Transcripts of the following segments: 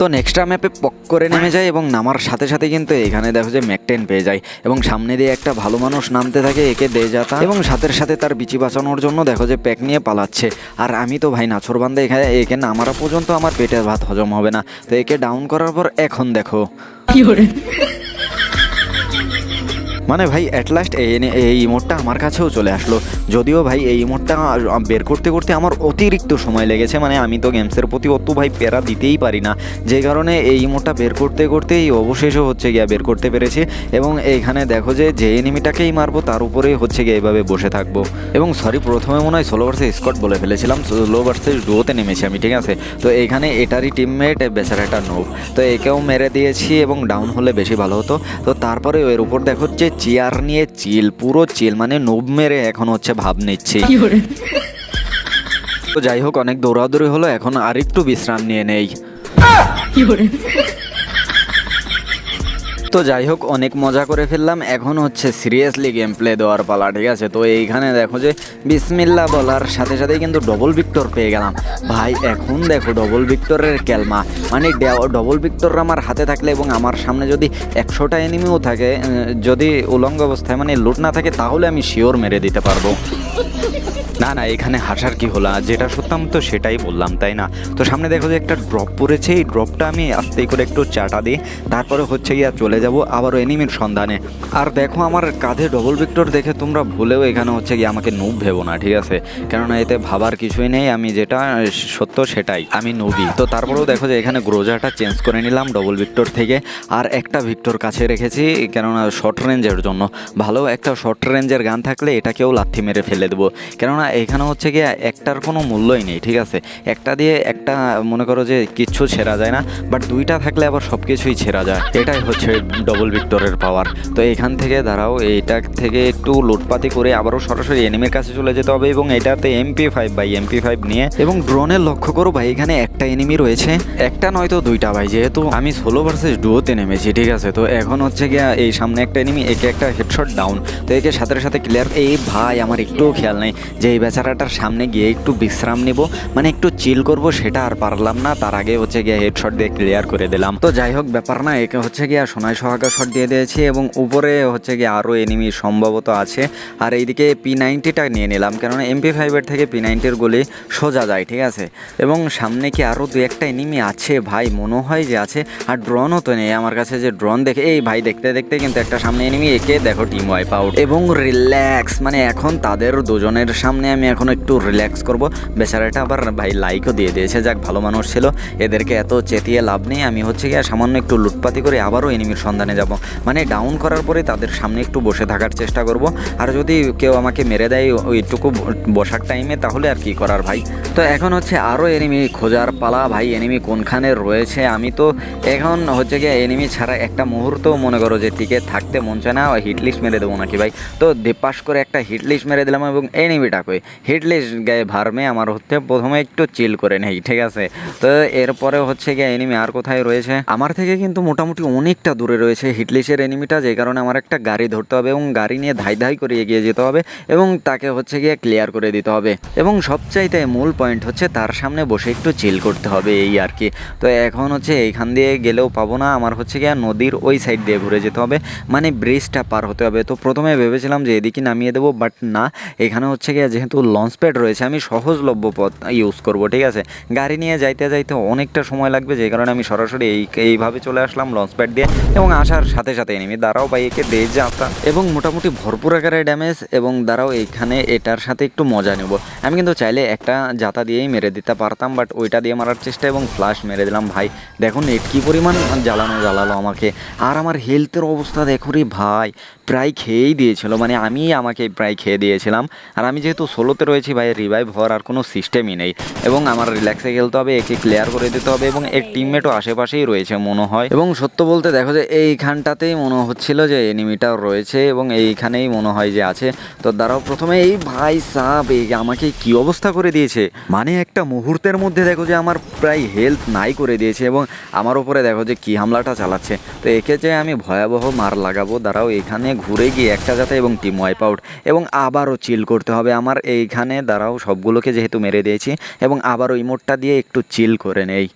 তো নেক্সট ম্যাপে পক করে নেমে যায় এবং নামার সাথে সাথে কিন্তু এখানে দেখো যে ম্যাকটেন পেয়ে যায় এবং সামনে দিয়ে একটা ভালো মানুষ নামতে থাকে, একে দে যাতা। এবং সাথে সাথে তার বিচি বাঁচানোর জন্য দেখো যে প্যাক নিয়ে পালাচ্ছে। আর আমি তো ভাই নাছর বান্ধে এখানে, একে নামারা পর্যন্ত আমার পেটের ভাত হজম হবে না। তো একে ডাউন করার পর এখন দেখো। মানে ভাই অ্যাট লাস্ট এই ইমোটটা আমার কাছেও চলে আসলো। যদিও ভাই, এই ইমোটটা বের করতে করতে আমার অতিরিক্ত সময় লেগেছে। মানে আমি তো গেমসের প্রতি অত ভাই প্যারা দিতেই পারি না। যে কারণে এই ইমোটটা বের করতে করতেই অবশেষও হচ্ছে গিয়া বের করতে পেরেছি। এবং এইখানে দেখো যে যে এনিমিটাকেই মারবো, তার উপরেই হচ্ছে গিয়ে এইভাবে বসে থাকব। এবং সরি প্রথমে মনে হয় সোলো ভার্সেস স্কট বলে ফেলেছিলাম। সোলো ভার্সেস ডুয়োতে নেমেছি আমি, ঠিক আছে? তো এইখানে এটারই টিমমেট বেচারাটা নোভ তো একেও মেরে দিয়েছি এবং ডাউন হলে বেশি ভালো হতো। তো তারপরে এর উপর দেখো যে চেয়ার নিয়ে চিল পুরো চিল মানে নোব মেরে এখন হচ্ছে ভাব নিচ্ছে। তো যাই হোক অনেক দৌড়াদৌড়ি হলো এখন আরেকটু বিশ্রাম নিয়ে নেই। তো যাই হোক, অনেক মজা করে ফেললাম। এখন হচ্ছে সিরিয়াসলি গেম প্লে দেওয়ার পালা, ঠিক আছে? তো এইখানে দেখো যে বিসমিল্লা বলার সাথে সাথে কিন্তু ডবল ভিক্টর পেয়ে গেলাম। ভাই, এখন দেখো ডবল ভিক্টরের ক্যালমা। মানে ডবল ভিক্টর আমার হাতে থাকলে এবং আমার সামনে যদি একশোটা এনিমিও থাকে যদি উলঙ্গ অবস্থায় মানে লুট না থাকে, তাহলে আমি শিওর মেরে দিতে পারব। না না এখানে হাসার কি হলো? যেটা সত্যম তো সেটাই বললাম, তাই না? তো সামনে দেখো যে একটা ড্রপ পড়েছে, এই ড্রপটা আমি আস্তে করে একটু চাটা দিই, তারপরে হচ্ছে গিয়ে চলে যাব আবারও এনিমির সন্ধানে। আর দেখো আমার কাঁধে ডবল ভিক্টর দেখে তোমরা ভুলেও এখানে হচ্ছে গিয়ে আমাকে নুব ভেবো না, ঠিক আছে? কেননা এতে ভাবার কিছুই নেই, আমি যেটা সত্য সেটাই, আমি নুবি তো তারপরেও দেখো যে এখানে গ্রোজাটা চেঞ্জ করে নিলাম ডবল ভিক্টর থেকে, আর একটা ভিক্টর কাছে রেখেছি, কেননা শর্ট রেঞ্জের জন্য। ভালো একটা শর্ট রেঞ্জের গান থাকলে এটাকেও লাথি মেরে ফেলে দেবো। কেননা এখানে হচ্ছে গিয়ে একটার কোনো মূল্যই নেই, ঠিক আছে? একটা দিয়ে একটা, মনে করো যে কিচ্ছু ছেঁড়া যায় না বাট দুইটা থাকলে আবার সব কিছুই ছেঁড়া যায়। এটাই হচ্ছে ডবল ভিক্টরের পাওয়ার তো এখান থেকে দাঁড়াও, এইটা থেকে একটু লুটপাতি করে আবারও সরাসরি এনিমির কাছে চলে যেতে হবে এবং এটাতে MP five by MP five নিয়ে, এবং ড্রোনের লক্ষ্য করো ভাই, এখানে একটা এনিমি রয়েছে। একটা নয়তো দুইটা ভাই, যেহেতু আমি ষোলো ভার্সেস ডুয়োতে নেমেছি, ঠিক আছে? তো এখন হচ্ছে গিয়া এই সামনে একটা এনিমি একে একটা হেডশট ডাউন তো একে সাথে সাথে ক্লিয়ার এই ভাই, আমার একটুও খেয়াল নেই যে এই বেচারাটার সামনে গিয়ে একটু বিশ্রাম নিব মানে একটু চিল করব, সেটা আর পারলাম না। তার আগে হচ্ছে গিয়ে হেডশট দিয়ে ক্লিয়ার করে দিলাম। তো যাই হোক, ব্যাপার না, একে হচ্ছে গিয়ে সোনায় সোহাগা শট দিয়ে দিয়েছি এবং উপরে হচ্ছে গিয়ে আরও এনিমি সম্ভবত আছে। আর এইদিকে পি নাইনটিটা নিয়ে নিলাম, কেননা এমপি ফাইভের থেকে পি নাইনটির গুলি সোজা যায়, ঠিক আছে? এবং সামনে কি আরও দু একটা এনিমি আছে? ভাই, মনে হয় যে আছে। আর ড্রোনও তো নেই আমার কাছে যে ড্রোন দেখে, এই ভাই, দেখতে দেখতে কিন্তু একটা সামনে এনিমি একে দেখো টিম ওয়াইপ আউট এবং রিল্যাক্স মানে এখন তাদের দুজনের সামনে আমি এখন একটু রিল্যাক্স করব। বেচারাটা আবার ভাই লাইকও দিয়ে দিয়েছে, যাক ভালো মানুষ ছিল। এদেরকে এত চেতিয়ে লাভ নেই, আমি হচ্ছে গিয়ে সামান্য একটু লুটপাতি করে আবারও এনিমির সন্ধানে যাব। মানে ডাউন করার পরে তাদের সামনে একটু বসে থাকার চেষ্টা করব। আর যদি কেউ আমাকে মেরে দেয় ওইটুকু বসার টাইমে তাহলে আর কি করার ভাই? তো এখন হচ্ছে আরও এনিমি খোঁজার পালা। ভাই এনিমি কোনখানে রয়েছে? আমি তো এখন হচ্ছে গিয়ে এনিমি ছাড়া একটা মুহূর্ত মনে করো যে টিকে থাকতে মন চায় না হিট লিস্ট মেরে দেবো নাকি ভাই? তো দেপাস করে একটা হিটলিস্ট মেরে দিলাম এবং এনিমিটা লিস্ট গায়ে ভারমে আমার হচ্ছে প্রথমে একটু চিল করে নেই, ঠিক আছে? তো এরপরে হচ্ছে গিয়ে এনিমি আর কোথায় রয়েছে? আমার থেকে কিন্তু মোটামুটি অনেকটা দূরে রয়েছে হিটলিশের এনিমিটা যে কারণে আমার একটা গাড়ি ধরতে হবে এবং গাড়ি নিয়ে ধাই ধাই করে এগিয়ে যেতে হবে এবং তাকে হচ্ছে গিয়ে ক্লিয়ার করে দিতে হবে। এবং সবচাইতে মূল পয়েন্ট হচ্ছে তার সামনে বসে একটু চিল করতে হবে, এই আর কি। তো এখন হচ্ছে এইখান দিয়ে গেলেও পাবো না, আমার হচ্ছে গিয়ে নদীর ওই সাইড দিয়ে ঘুরে যেতে হবে মানে ব্রিজটা পার হতে হবে। তো প্রথমে ভেবেছিলাম যে এদিকে নামিয়ে দেবো বাট না, এখানে হচ্ছে গিয়ে যেহেতু লঞ্চ প্যাড রয়েছে, আমি সহজলভ্য পথ ইউজ করব, ঠিক আছে? গাড়ি নিয়ে যাইতে যাইতে অনেকটা সময় লাগবে, যে কারণে আমি সরাসরি এই, এইভাবে চলে আসলাম লঞ্চ প্যাড দিয়ে এবং আসার সাথে সাথে এনিমি দাঁড়াও বা একে দে যাতা এবং মোটামুটি ভরপুর আকারে ড্যামেজ এবং দাঁড়াও এইখানে এটার সাথে একটু মজা নেব। আমি কিন্তু চাইলে একটা জাতা দিয়েই মেরে দিতে পারতাম বাট ওইটা দিয়ে মারার চেষ্টা এবং ফ্লাশ মেরে দিলাম, ভাই। দেখুন নেট কী পরিমাণ জ্বালানো, জ্বালালো আমাকে। আর আমার হেলথের অবস্থা দেখো রে ভাই, প্রায় খেয়েই দিয়েছিল মানে আমি আমাকে প্রায় খেয়ে দিয়েছিলাম। আর আমি যেহেতু সোলোতে রয়েছি ভাই রিভাইভ হওয়ার আর কোনো সিস্টেমই নেই। এবং আমার রিল্যাক্সে খেলতে হবে একে ক্লিয়ার করে দিতে হবে এবং এর টিমমেটও আশেপাশেই রয়েছে মনে হয়। এবং সত্য বলতে দেখো যে এইখানটাতেই মনে হচ্ছিল যে এনিমিটাও রয়েছে এবং এইখানেই মনে হয় যে আছে। তো দাঁড়াও প্রথমে এই ভাই সাপ এই আমাকে কি অবস্থা করে দিয়েছে? মানে একটা মুহূর্তের মধ্যে দেখো যে আমার প্রায় হেলথ নাই করে দিয়েছে এবং আমার উপরে দেখো যে কি হামলাটা চালাচ্ছে। তো একে যে আমি ভয়াবহ মার লাগাবো দাঁড়াও এখানে ঘুরে গিয়ে একটা যাতে এবং টিম ওয়াইপ আউট এবং আবারও চিল করতে হবে। আমার এইখানে দাঁড়াও, সবগুলোকে যেহেতু মেরে দিয়েছি, এবং আবার ওই ইমোটটা দিয়ে একটু চিল করে নেই।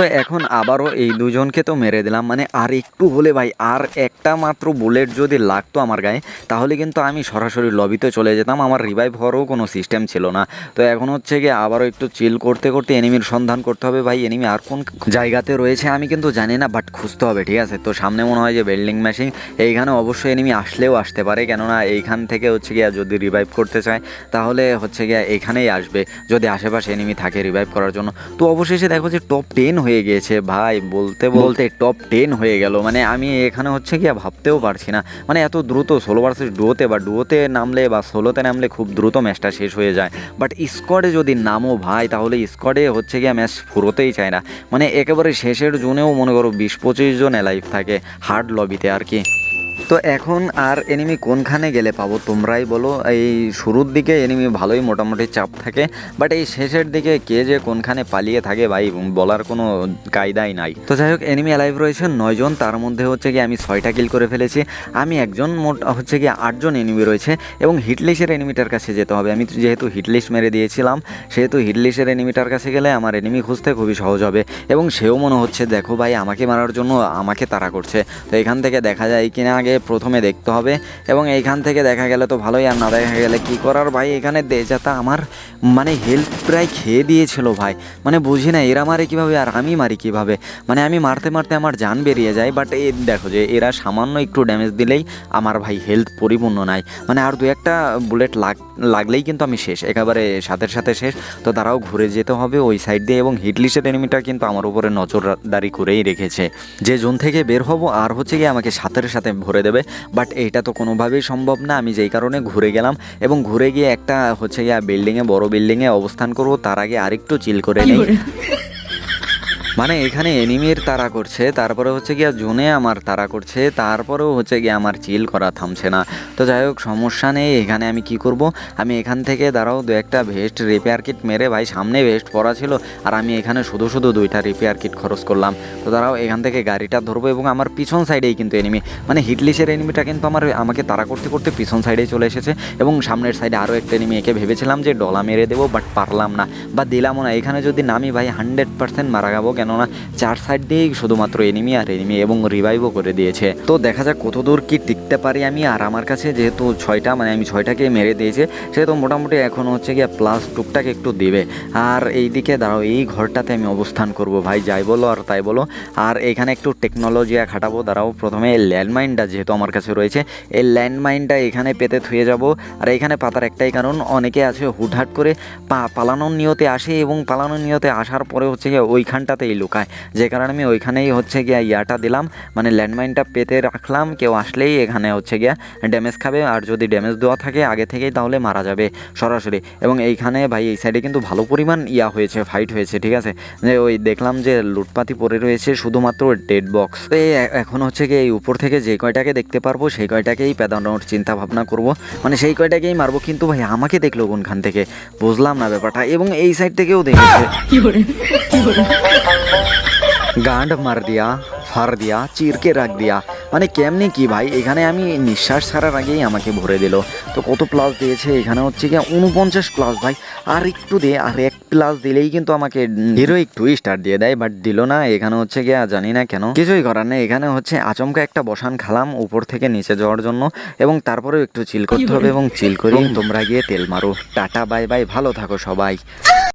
তো এখন আবারও এই দুজনকে তো মেরে দিলাম। মানে আর একটু হলে ভাই, আর একটা মাত্র বুলেট যদি লাগতো আমার গায়ে, তাহলে কিন্তু আমি সরাসরি লবিতে চলে যেতাম। আমার রিভাইভ হওয়ারও কোনো সিস্টেম ছিল না। তো এখন হচ্ছে গিয়ে আবারও একটু চিল করতে করতে এনিমির সন্ধান করতে হবে ভাই। এনিমি আর কোন জায়গাতে রয়েছে আমি কিন্তু জানি না বাট খুঁজতে হবে, ঠিক আছে? তো সামনে মনে হয় যে বিল্ডিং মেশিন এইখানে অবশ্যই এনিমি আসলেও আসতে পারে। কেননা এইখান থেকে হচ্ছে গিয়া যদি রিভাইভ করতে চায়, তাহলে হচ্ছে গিয়া এখানেই আসবে। যদি আশেপাশে এনিমি থাকে রিভাইভ করার জন্য। তো অবশেষে দেখো যে টপ টেন হয়ে গিয়েছে ভাই। বলতে বলতে টপ টেন হয়ে গেল। মানে আমি এখানে হচ্ছে কি ভাবতেও পারছি না। মানে এত দ্রুত ষোলো ভার্সেস ডুয়োতে বা ডুয়োতে নামলে বা ষোলোতে নামলে খুব দ্রুত ম্যাচটা শেষ হয়ে যায়। বাট স্কোয়াডে যদি নামো ভাই, তাহলে স্কোয়াডে হচ্ছে গিয়া ম্যাচ ফুরোতেই চায় না। মানে একেবারে শেষের জোনেও মনে করো বিশ পঁচিশ জন লাইভ থাকে হার্ড লবিতে আর কি। তো এখন আর এনিমি কোনখানে গেলে পাবো? তোমরাই বলো। এই শুরুর দিকে এনিমি ভালোই মোটামুটি চাপ থাকে বাট এই শেষের দিকে কে যে কোনখানে পালিয়ে থাকে ভাই, বলার কোনো কায়দাই নাই। তো যাই হোক এনিমি অ্যালাইভ রয়েছে নয়জন তার মধ্যে হচ্ছে কি আমি ছয়টা কিল করে ফেলেছি। আমি একজন মোট, হচ্ছে কি আটজন এনিমি রয়েছে, এবং হিটলিশের এনিমিটার কাছে যেতে হবে। আমি যেহেতু হিটলিস্ট মেরে দিয়েছিলাম, সেহেতু হিটলিশের এনিমিটার কাছে গেলে আমার এনিমি খুঁজতে খুবই সহজ হবে, এবং সেও মনে হচ্ছে, দেখো ভাই, আমাকে মারার জন্য আমাকে তাড়া করছে। তো এখান থেকে দেখা যায় কিনা আগে প্রথমে দেখতে হবে। এবং এইখান থেকে দেখা গেলে তো ভালোই, আর না দেখা গেলে কি করার? ভাই, এখানে দেজাতা আমার মানে হেল্প প্রায় খেয়ে দিয়েছিল ভাই। মানে বুঝি না, এরা মারে কীভাবে আর আমি মারি কীভাবে? মানে আমি মারতে মারতে আমার জান বেরিয়ে যায় বাট এই দেখো যে, এরা সামান্য একটু ড্যামেজ দিলেই আমার ভাই হেলথ পরিপূর্ণ নাই। মানে আর দু একটা বুলেট লাগ, লাগলেই কিন্তু আমি শেষ, একেবারে সাথে সাথে শেষ। তো তারাও ঘুরে যেতে হবে ওই সাইড দিয়ে, এবং হিটলিস্টের এনিমিটা কিন্তু আমার উপরে নজরদারি করেই রেখেছে। যে জোন থেকে বের হব, আর হচ্ছে গিয়ে আমাকে সাথের সাথে ভরে দেবে। বাট এইটা তো কোনোভাবেই সম্ভব না। আমি যেই কারণে ঘুরে গেলাম এবং ঘুরে গিয়ে একটা হচ্ছে গিয়ে বিল্ডিংয়ে বড় বিল্ডিংয়ে অবস্থান করব তার আগে আরেকটু চিল করে নিই। মানে এখানে এনিমির তারা করছে, তারপরে হচ্ছে গিয়া জোনে আমার তারা করছে, তারপরেও হচ্ছে গিয়ে আমার চিল করা থামছে না। তো যাই হোক, সমস্যা নেই, এখানে আমি কি করব? আমি এখান থেকে, দাঁড়াও, দু একটা ভেস্ট রিপেয়ার কিট মেরে, ভাই, সামনে ভেস্ট পরা ছিল, আর আমি এখানে শুধু শুধু দুইটা রিপেয়ার কিট খরচ করলাম। তো দাঁড়াও, এখান থেকে গাড়িটা ধরবো এবং আমার পিছন সাইডেই কিন্তু এনিমি মানে হিটলিসের এনিমিটা কিন্তু আমার, আমাকে তারা করতে করতে পিছন সাইডেই চলে এসেছে এবং সামনের সাইডে আরও একটা এনিমি একে ভেবেছিলাম যে ডলা মেরে দেবো বাট পারলাম না, বা দিলামও না। এখানে যদি নামি, ভাই হান্ড্রেড পার্সেন্ট মারা যাব কেননা চার সাইড দিয়েই শুধুমাত্র এনিমি আর এনিমি এবং রিভাইভও করে দিয়েছে। তো দেখা যাক কতদূর কি টিকতে পারি আমি। আর আমার কাছে যেহেতু ছয়টা মানে আমি ছয়টাকে মেরে দিয়েছে সেহেতু মোটামুটি এখন হচ্ছে গিয়ে প্লাস টুকটাক একটু দিবে। আর এই দিকে দাঁড়াও, এই ঘরটাতে আমি অবস্থান করব ভাই, যাই বলো আর তাই বলো। আর এখানে একটু টেকনোলজি খাটাবো, দাঁড়াও, প্রথমে ল্যান্ডমাইনটা যেহেতু আমার কাছে রয়েছে, এই ল্যান্ডমাইনটা এখানে পেতে থুয়ে যাব। আর এখানে পাতার একটাই কারণ, অনেকে আছে হুটহাট করে পা পালানোর নিয়তে আসে এবং পালানোর নিয়তে আসার পরে হচ্ছে গিয়ে ওইখানটাতেই লুকায়। যে কারণে আমি ওইখানেই হচ্ছে গিয়া ইয়াটা দিলাম। মানে ল্যান্ডমাইনটা পেতে রাখলাম, কেউ আসলেই এখানে হচ্ছে গিয়া ড্যামেজ খাবে। আর যদি ড্যামেজ দেওয়া থাকে, আগে থেকেই তাহলে মারা যাবে সরাসরি। এবং এইখানে ভাই, এই সাইডে কিন্তু ভালো পরিমাণ ইয়া হয়েছে ফাইট হয়েছে, ঠিক আছে? যে ওই দেখলাম যে লুটপাতি পড়ে রয়েছে শুধুমাত্র ডেড বক্স তো এখন হচ্ছে গিয়ে এই উপর থেকে যে কয়টাকে দেখতে পারব, সেই কয়টাকেই পেদানোর চিন্তা ভাবনা করব। মানে সেই কয়টাকেই মারবো, কিন্তু ভাই, আমাকে দেখল কোনখান থেকে? বুঝলাম না ব্যাপারটা। এবং এই সাইড থেকেও দেখেছে। গান্ড মার দিয়া, ফার দিয়া, চিরকে রাখ দিয়া। মানে কেমনি কি ভাই? এখানে আমি নিঃশ্বাস ছাড়ার আগেই আমাকে ভরে দিল। তো কত প্লাস দিয়েছে? এখানে হচ্ছে কি উনপঞ্চাশ প্লাস ভাই। আর একটু দে, আর এক প্লাস দিলেই কিন্তু আমাকে হিরো একটু স্টার দিয়ে দেয় বাট দিল না। এখানে হচ্ছে গিয়ে জানি না কেন। কিছুই করার নেই। এখানে হচ্ছে আচমকা একটা বসান খালাম উপর থেকে নিচে যাওয়ার জন্য, এবং তারপরেও একটু চিল করতে হবে এবং চিল করি তোমরা গিয়ে তেল মারো। টাটা বাই বাই ভালো থাকো সবাই।